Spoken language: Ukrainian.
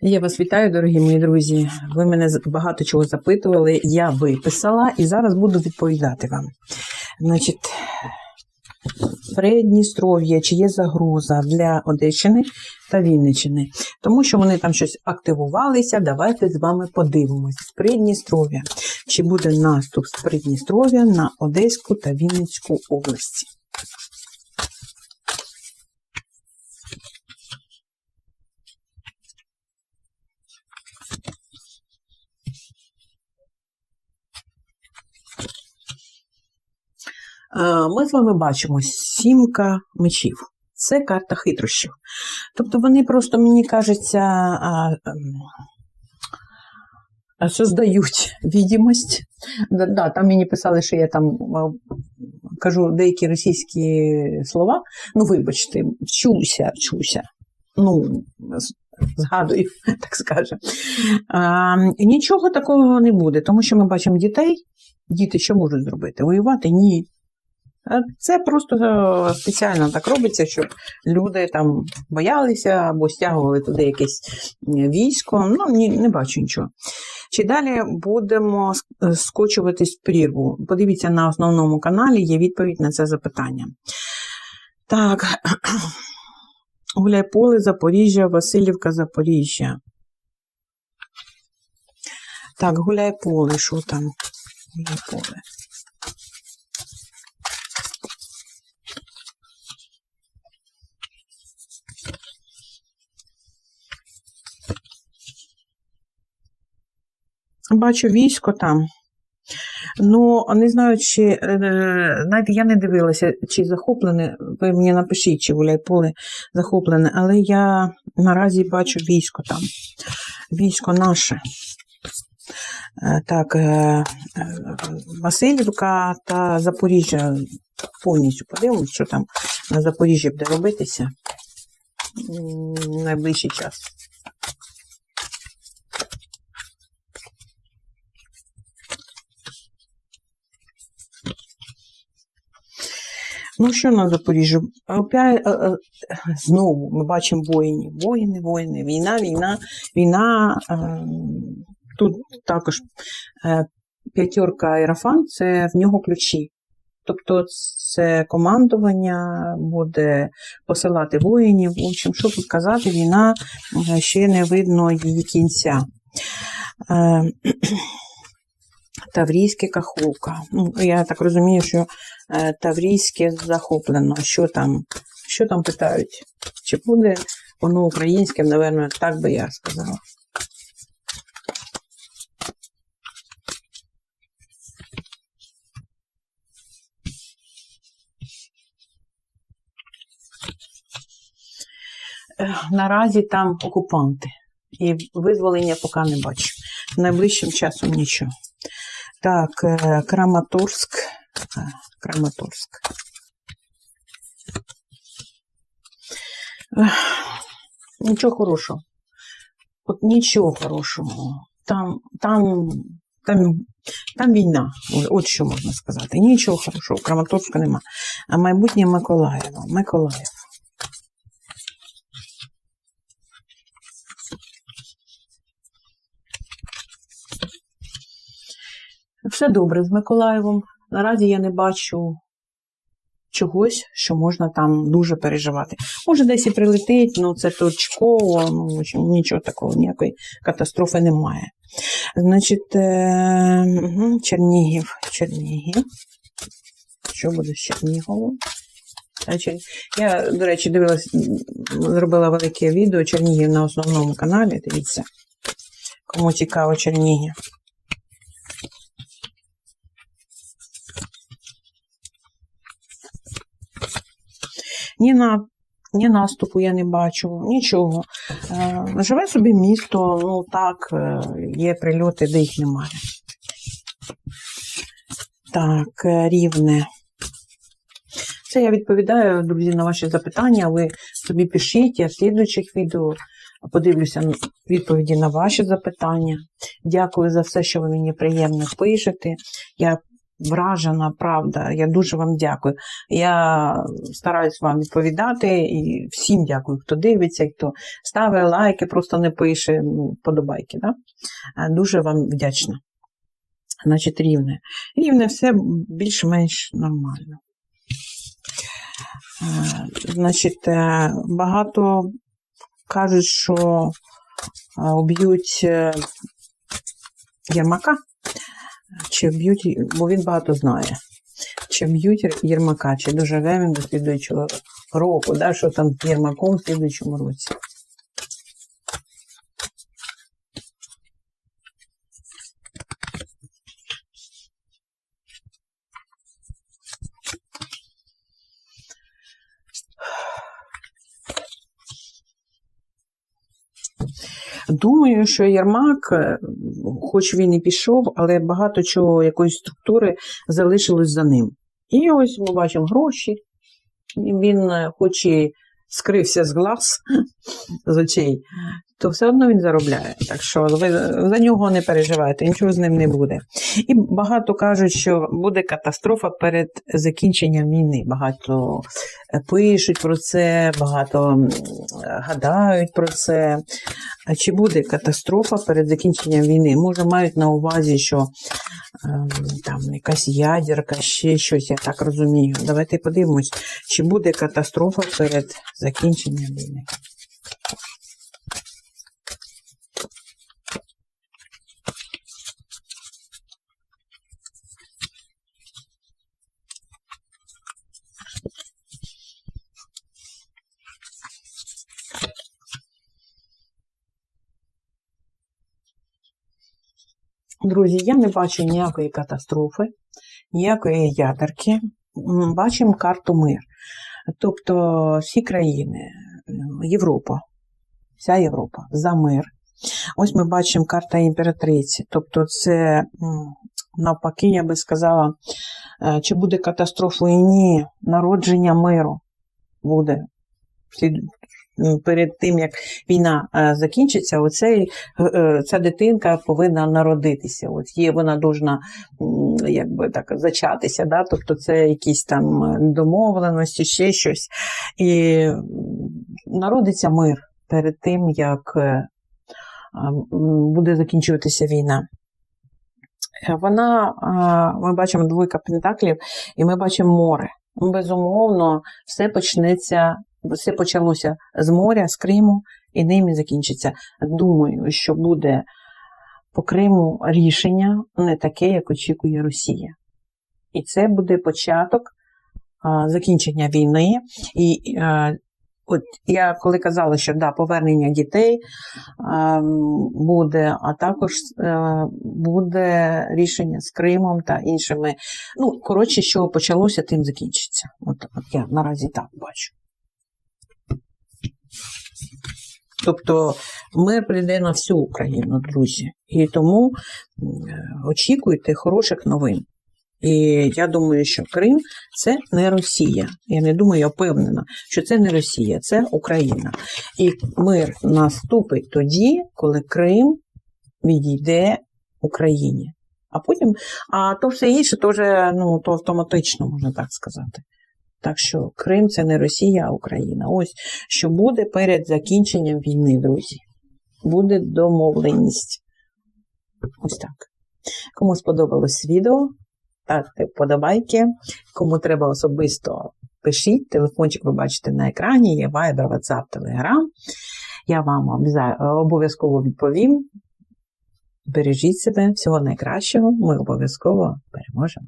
Я вас вітаю, дорогі мої друзі. Ви мене багато чого запитували. Я виписала і зараз буду відповідати вам. Значить, Придністров'я, чи є загроза для Одещини та Вінниччини, тому що вони там щось активувалися. Давайте з вами подивимось. З Придністров'я. Чи буде наступ з Придністров'я на Одеську та Вінницьку області? Ми з вами бачимо сімка мечів. Це карта хитрощів. Тобто вони просто, мені кажеться, а, ем, создають відомість. Да, там мені писали, що я там кажу деякі російські слова. Ну, вибачте, вчуся, вчуся. Ну, згадую, так скажемо. Нічого такого не буде, тому що ми бачимо дітей. Діти що можуть зробити? Воювати? Ні. Це просто е, спеціально так робиться, щоб люди там боялися або стягували туди якесь е, військо. Ну, ні, не бачу нічого. Чи далі будемо е, скочуватись в прірву? Подивіться на основному каналі, є відповідь на це запитання. Так. Гуляйполе, Запоріжжя, Васильівка, Запоріжжя. Так, Гуляйполе, що там? Гуляйполе. Бачу військо там. Ну, не знаю, чи е, навіть я не дивилася, чи захоплене. Ви мені напишіть, чи гуляйполе захоплене, але я наразі бачу військо там. Військо наше. Е, Так, е, Васильівка та Запоріжжя повністю подивимось, що там на Запоріжжі буде робитися в найближчий час. Ну, що на Запоріжжі? Е, е, знову ми бачимо воїнів. Воїни, воїни, війна, війна, війна. е, Тут також е, п'ятерка аерофан це в нього ключі. Тобто це командування буде посилати воїнів. В общем, що тут казати, війна ще не видно її кінця. Таврійське каховка. Ну, я так розумію, що е, Таврійське захоплено. Що там? Що там питають? Чи буде воно українським, напевно, так би я сказала. Наразі там окупанти. І визволення поки не бачу. Найближчим часом нічого. Так, е, Краматорськ. Е, Краматорськ. Нічого хорошого. От нічого хорошого. Там, там, там, там війна. От що можна сказати. Нічого хорошого. Краматорська нема. А майбутнє Миколаєва. Миколаїв. Все добре з Миколаєвом. Наразі я не бачу чогось, що можна там дуже переживати. Може, десь і прилетить, ну це точково, ну, нічого такого, ніякої катастрофи немає. Значить, е, Чернігів. Чернігів. Що буде з Черніговом? Я, до речі, дивилась, зробила велике відео Чернігів на основному каналі. Дивіться, кому цікаво Чернігів. Ні на ні наступу я не бачу, нічого. Е, живе собі місто, ну так, е, є прильоти, де їх немає. Так, е, рівне. Це я відповідаю, друзі, на ваші запитання. Ви собі пишіть, я в слідуючих відео подивлюся відповіді на ваші запитання. Дякую за все, що ви мені приємно пишете. Я вражена, правда. Я дуже вам дякую. Я стараюсь вам відповідати і всім дякую, хто дивиться, хто ставить лайки, просто не пише ну, подобайки. Да? Дуже вам вдячна. Значить, рівне. Рівне все більш-менш нормально. Значить, е, багато кажуть, що уб'ють е, Єрмака, чи б'ють, бо він багато знає. Чи б'ють Єр- Єрмака, чи доживе він до слідуючого року, да, що там з Єрмаком в слідуючому році. Думаю, що Єрмак, е, хоч він і пішов, але багато чого, якоїсь структури залишилось за ним. І ось ми бачимо гроші. Він, е, хоч і скрився з глаз, з очей, то все одно він заробляє. Так що ви за нього не переживайте, нічого з ним не буде. І багато кажуть, що буде катастрофа перед закінченням війни. Багато е, пишуть про це, багато гадають про це. А чи буде катастрофа перед закінченням війни? Може, мають на увазі, що ем, там якась ядерка, ще щось, я так розумію. Давайте подивимось, чи буде катастрофа перед закінченням війни. Друзі, я не бачу ніякої катастрофи, ніякої ядерки. Бачимо карту мир. Тобто всі країни, е, Європа, вся Європа за мир. Ось ми бачимо карта імператриці. Тобто, це навпаки, я би сказала, е, чи буде катастрофою? Ні, народження миру буде. Перед тим, як війна е, закінчиться, оцей, е, е, ця дитинка повинна народитися. От є вона должна якби так зачатися, да? тобто це якісь там домовленості, ще щось. І народиться мир перед тим, як буде закінчуватися війна. Вона, ми бачимо двойка пентаклів, і ми бачимо море. Безумовно, все почнеться, все почалося з моря, з Криму, і ним і закінчиться. Думаю, що буде по Криму рішення не таке, як очікує Росія. І це буде початок а, закінчення війни. І а, от я коли казала, що да, повернення дітей а, буде, а також е, буде рішення з Кримом та іншими. Ну, коротше, що почалося, тим закінчиться. От, от я наразі так бачу. Тобто мир прийде на всю Україну, друзі. І тому очікуйте хороших новин. І я думаю, що Крим це не Росія. Я не думаю, я впевнена, що це не Росія, це Україна. І мир наступить тоді, коли Крим відійде Україні. А потім, а то все інше, то ну, то автоматично, можна так сказати. Так що Крим це не Росія, а Україна. Ось що буде перед закінченням війни, друзі. Буде домовленість. Ось так. Кому сподобалось відео, ставте вподобайки. Кому треба особисто, пишіть. Телефончик ви бачите на екрані, є Viber, WhatsApp, Telegram. Я вам обов'язково відповім. Бережіть себе, всього найкращого. Ми обов'язково переможемо.